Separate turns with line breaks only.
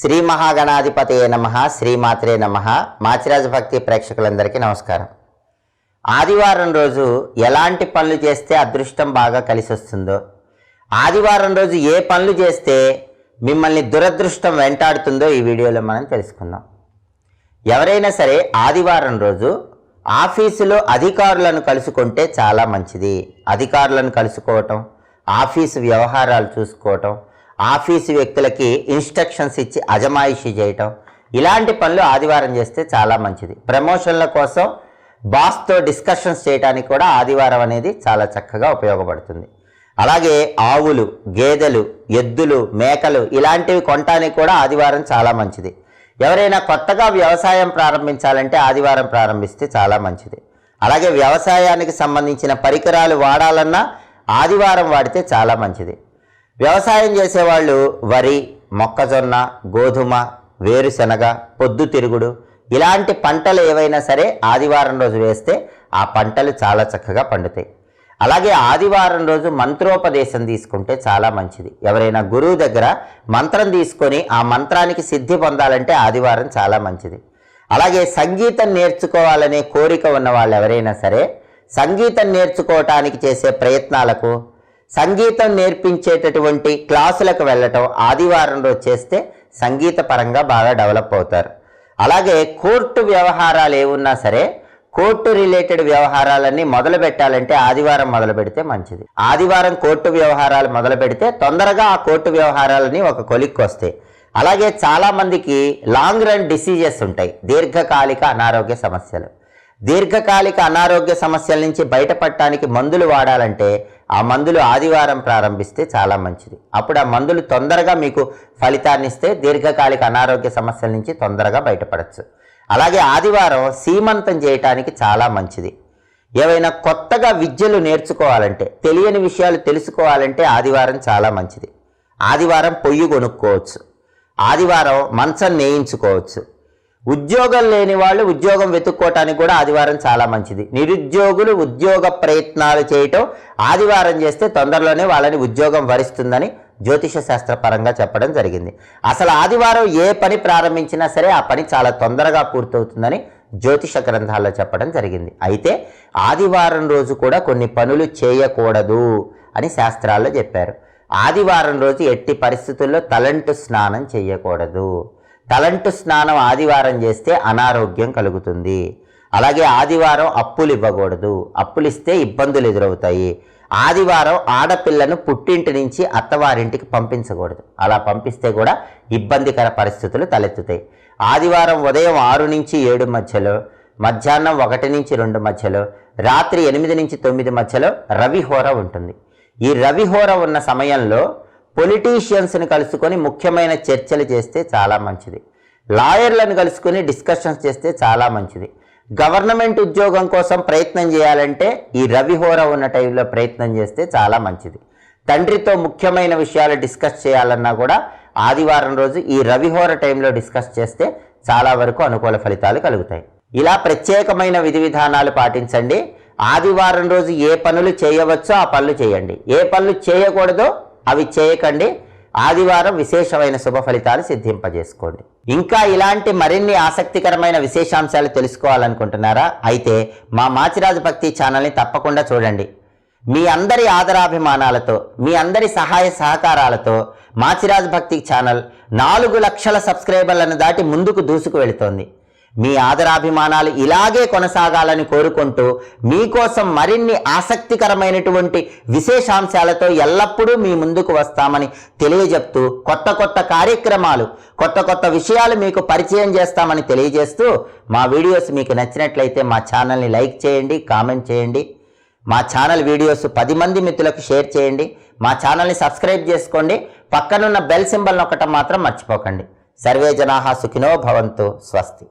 శ్రీ మహాగణాధిపతయే నమ శ్రీమాత్రే నమ. మాచిరాజ భక్తి ప్రేక్షకులందరికీ నమస్కారం. ఆదివారం రోజు ఎలాంటి పనులు చేస్తే అదృష్టం బాగా కలిసి వస్తుందో ఆదివారం రోజు ఏ పనులు చేస్తే మిమ్మల్ని దురదృష్టం వెంటాడుతుందో ఈ వీడియోలో మనం తెలుసుకుందాం. ఎవరైనా సరే ఆదివారం రోజు ఆఫీసులో అధికారులను కలుసుకుంటే చాలా మంచిది. అధికారులను కలుసుకోవటం ఆఫీసు వ్యవహారాలు చూసుకోవటం ఆఫీసు వ్యక్తులకి ఇన్స్ట్రక్షన్స్ ఇచ్చి అజమాయిషీ చేయటం ఇలాంటి పనులు ఆదివారం చేస్తే చాలా మంచిది. ప్రమోషన్ల కోసం బాస్తో డిస్కషన్స్ చేయడానికి కూడా ఆదివారం అనేది చాలా చక్కగా ఉపయోగపడుతుంది. అలాగే ఆవులు గేదెలు ఎద్దులు మేకలు ఇలాంటివి కొనటానికి కూడా ఆదివారం చాలా మంచిది. ఎవరైనా కొత్తగా వ్యవసాయం ప్రారంభించాలంటే ఆదివారం ప్రారంభిస్తే చాలా మంచిది. అలాగే వ్యవసాయానికి సంబంధించిన పరికరాలు వాడాలన్నా ఆదివారం వాడితే చాలా మంచిది. వ్యవసాయం చేసేవాళ్ళు వరి మొక్కజొన్న గోధుమ వేరుశనగ పొద్దుతిరుగుడు ఇలాంటి పంటలు ఏవైనా సరే ఆదివారం రోజు వేస్తే ఆ పంటలు చాలా చక్కగా పండుతాయి. అలాగే ఆదివారం రోజు మంత్రోపదేశం తీసుకుంటే చాలా మంచిది. ఎవరైనా గురువు దగ్గర మంత్రం తీసుకొని ఆ మంత్రానికి సిద్ధి పొందాలంటే ఆదివారం చాలా మంచిది. అలాగే సంగీతం నేర్చుకోవాలనే కోరిక ఉన్న వాళ్ళు ఎవరైనా సరే సంగీతం నేర్చుకోవటానికి చేసే ప్రయత్నాలకు సంగీతం నేర్పించేటటువంటి క్లాసులకు వెళ్ళటం ఆదివారం రోజు చేస్తే సంగీత పరంగా బాగా డెవలప్ అవుతారు. అలాగే కోర్టు వ్యవహారాలు ఏమున్నా సరే కోర్టు రిలేటెడ్ వ్యవహారాలన్నీ మొదలు పెట్టాలంటే ఆదివారం మొదలు పెడితే మంచిది. ఆదివారం కోర్టు వ్యవహారాలు మొదలు పెడితే తొందరగా ఆ కోర్టు వ్యవహారాలని ఒక కొలిక్కి వస్తాయి. అలాగే చాలామందికి లాంగ్ రన్ డిసీజెస్ ఉంటాయి దీర్ఘకాలిక అనారోగ్య సమస్యలు. దీర్ఘకాలిక అనారోగ్య సమస్యల నుంచి బయటపడటానికి మందులు వాడాలంటే ఆ మందులు ఆదివారం ప్రారంభిస్తే చాలా మంచిది. అప్పుడు ఆ మందులు తొందరగా మీకు ఫలితాన్ని ఇస్తే దీర్ఘకాలిక అనారోగ్య సమస్యల నుంచి తొందరగా బయటపడచ్చు. అలాగే ఆదివారం సీమంతం చేయటానికి చాలా మంచిది. ఏవైనా కొత్తగా విద్యలు నేర్చుకోవాలంటే తెలియని విషయాలు తెలుసుకోవాలంటే ఆదివారం చాలా మంచిది. ఆదివారం పొయ్యి కొనుక్కోవచ్చు. ఆదివారం మంచం నేయించుకోవచ్చు. ఉద్యోగం లేని వాళ్ళు ఉద్యోగం వెతుక్కోవటానికి కూడా ఆదివారం చాలా మంచిది. నిరుద్యోగులు ఉద్యోగ ప్రయత్నాలు చేయటం ఆదివారం చేస్తే తొందరలోనే వాళ్ళని ఉద్యోగం వరిస్తుందని జ్యోతిష శాస్త్రపరంగా చెప్పడం జరిగింది. అసలు ఆదివారం ఏ పని ప్రారంభించినా సరే ఆ పని చాలా తొందరగా పూర్తవుతుందని జ్యోతిష గ్రంథాల్లో చెప్పడం జరిగింది. అయితే ఆదివారం రోజు కూడా కొన్ని పనులు చేయకూడదు అని శాస్త్రాల్లో చెప్పారు. ఆదివారం రోజు ఎట్టి పరిస్థితుల్లో తలంటు స్నానం చేయకూడదు. తలంటు స్నానం ఆదివారం చేస్తే అనారోగ్యం కలుగుతుంది. అలాగే ఆదివారం అప్పులు ఇవ్వకూడదు. అప్పులు ఇస్తే ఇబ్బందులు ఎదురవుతాయి. ఆదివారం ఆడపిల్లను పుట్టింటి నుంచి అత్తవారింటికి పంపించకూడదు. అలా పంపిస్తే కూడా ఇబ్బందికర పరిస్థితులు తలెత్తుతాయి. ఆదివారం ఉదయం ఆరు నుంచి ఏడు మధ్యలో మధ్యాహ్నం ఒకటి నుంచి రెండు మధ్యలో రాత్రి ఎనిమిది నుంచి తొమ్మిది మధ్యలో రవిహోర ఉంటుంది. ఈ రవిహోర ఉన్న సమయంలో పొలిటీషియన్స్ని కలుసుకొని ముఖ్యమైన చర్చలు చేస్తే చాలా మంచిది. లాయర్లను కలుసుకొని డిస్కషన్స్ చేస్తే చాలా మంచిది. గవర్నమెంట్ ఉద్యోగం కోసం ప్రయత్నం చేయాలంటే ఈ రవిహోర ఉన్న టైంలో ప్రయత్నం చేస్తే చాలా మంచిది. తండ్రితో ముఖ్యమైన విషయాలు డిస్కస్ చేయాలన్నా కూడా ఆదివారం రోజు ఈ రవిహోర టైంలో డిస్కస్ చేస్తే చాలా వరకు అనుకూల ఫలితాలు కలుగుతాయి. ఇలా ప్రత్యేకమైన విధి విధానాలు పాటించండి. ఆదివారం రోజు ఏ పనులు చేయవచ్చో ఆ పనులు చేయండి. ఏ పనులు చేయకూడదో అవి చేయకండి. ఆదివారం విశేషమైన శుభ ఫలితాలు సిద్ధింపజేసుకోండి. ఇంకా ఇలాంటి మరిన్ని ఆసక్తికరమైన విశేషాంశాలు తెలుసుకోవాలనుకుంటున్నారా? అయితే మా మాచిరాజు భక్తి ఛానల్ని తప్పకుండా చూడండి. మీ అందరి ఆదరాభిమానాలతో మీ అందరి సహాయ సహకారాలతో మాచిరాజు భక్తి ఛానల్ నాలుగు లక్షల సబ్స్క్రైబర్లను దాటి ముందుకు దూసుకు వెళుతోంది. మీ ఆదరాభిమానాలు ఇలాగే కొనసాగాలని కోరుకుంటూ మీకోసం మరిన్ని ఆసక్తికరమైనటువంటి విశేషాంశాలతో ఎల్లప్పుడూ మీ ముందుకు వస్తామని తెలియజెప్తూ కొత్త కొత్త కార్యక్రమాలు కొత్త కొత్త విషయాలు మీకు పరిచయం చేస్తామని తెలియజేస్తూ మా వీడియోస్ మీకు నచ్చినట్లయితే మా ఛానల్ని లైక్ చేయండి కామెంట్ చేయండి. మా ఛానల్ వీడియోస్ పది మంది మిత్రులకు షేర్ చేయండి. మా ఛానల్ని సబ్స్క్రైబ్ చేసుకోండి. పక్కనున్న బెల్ సింబల్ నొక్కటం మాత్రం మర్చిపోకండి. సర్వే జనాహా సుఖినో భవంతు. స్వస్తి.